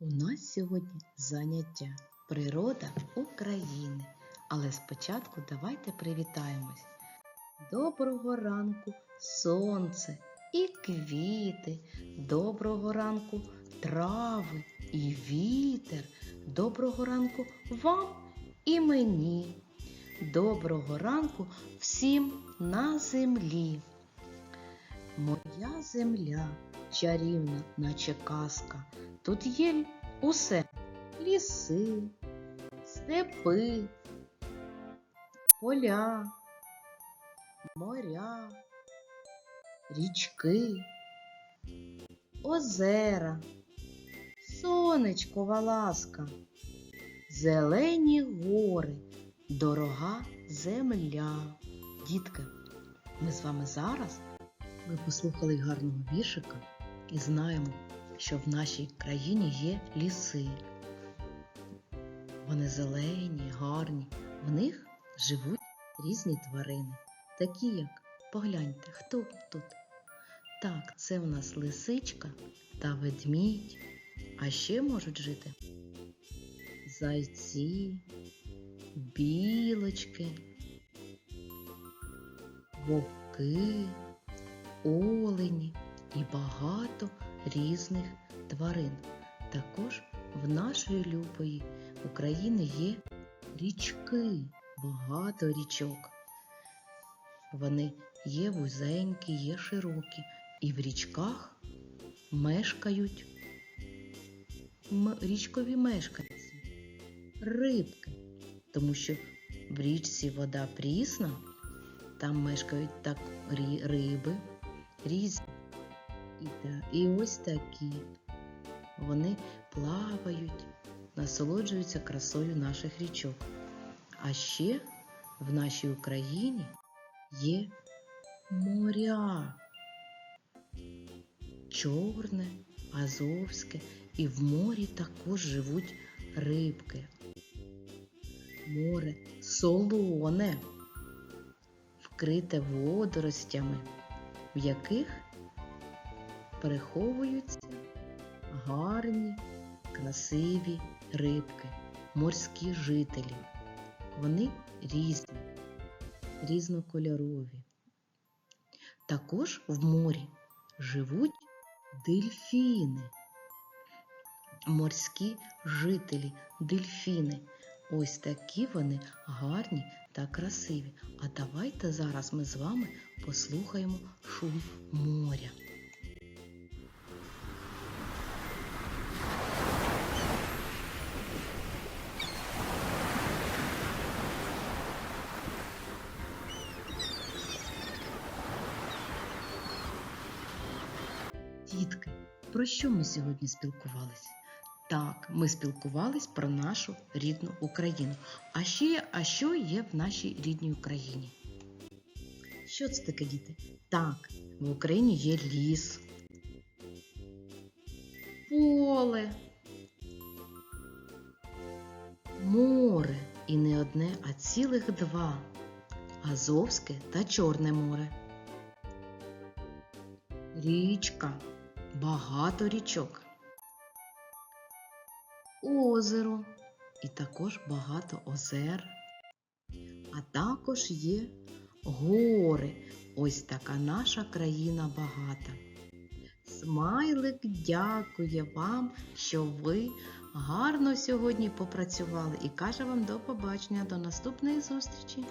У нас сьогодні заняття Природа України. Але спочатку давайте привітаємось. Доброго ранку, сонце і квіти. Доброго ранку, трави і вітер. Доброго ранку вам і мені. Доброго ранку всім на землі. Моя земля чарівна, наче казка. Тут є усе ліси, степи, поля, моря, річки, озера, сонечкова ласка, зелені гори, дорога земля. Дітки, ми з вами зараз ми послухали гарного віршика і знаємо, що в нашій країні є ліси. Вони зелені, гарні, в них живуть різні тварини, такі як, погляньте, хто тут? Так, це в нас лисичка та ведмідь, а ще можуть жити зайці, білочки, вовки, олені і багато різних тварин. Також в нашої любої України є річки, багато річок. Вони є вузенькі, є широкі, і в річках мешкають річкові мешканці, рибки, тому що в річці вода прісна, там мешкають так риби різні. І, і ось такі. Вони плавають, насолоджуються красою наших річок. А ще в нашій Україні є моря. Чорне, Азовське, і в морі також живуть рибки. Море солоне, вкрите водоростями, в яких переховуються гарні, красиві рибки, морські жителі. Вони різні, різнокольорові. Також в морі живуть дельфіни, морські жителі, дельфіни. Ось такі вони гарні та красиві. А давайте зараз ми з вами послухаємо шум моря. Про що ми сьогодні спілкувалися? Так, ми спілкувались про нашу рідну Україну. А ще а що є в нашій рідній Україні? Що це таке, діти? Так, в Україні є ліс, поле, море і не одне, а цілих два Азовське та Чорне море. Річка, багато річок, озеро і також багато озер. А також є гори. Ось така наша країна багата. Смайлик дякує вам, що ви гарно сьогодні попрацювали і каже вам до побачення, до наступної зустрічі!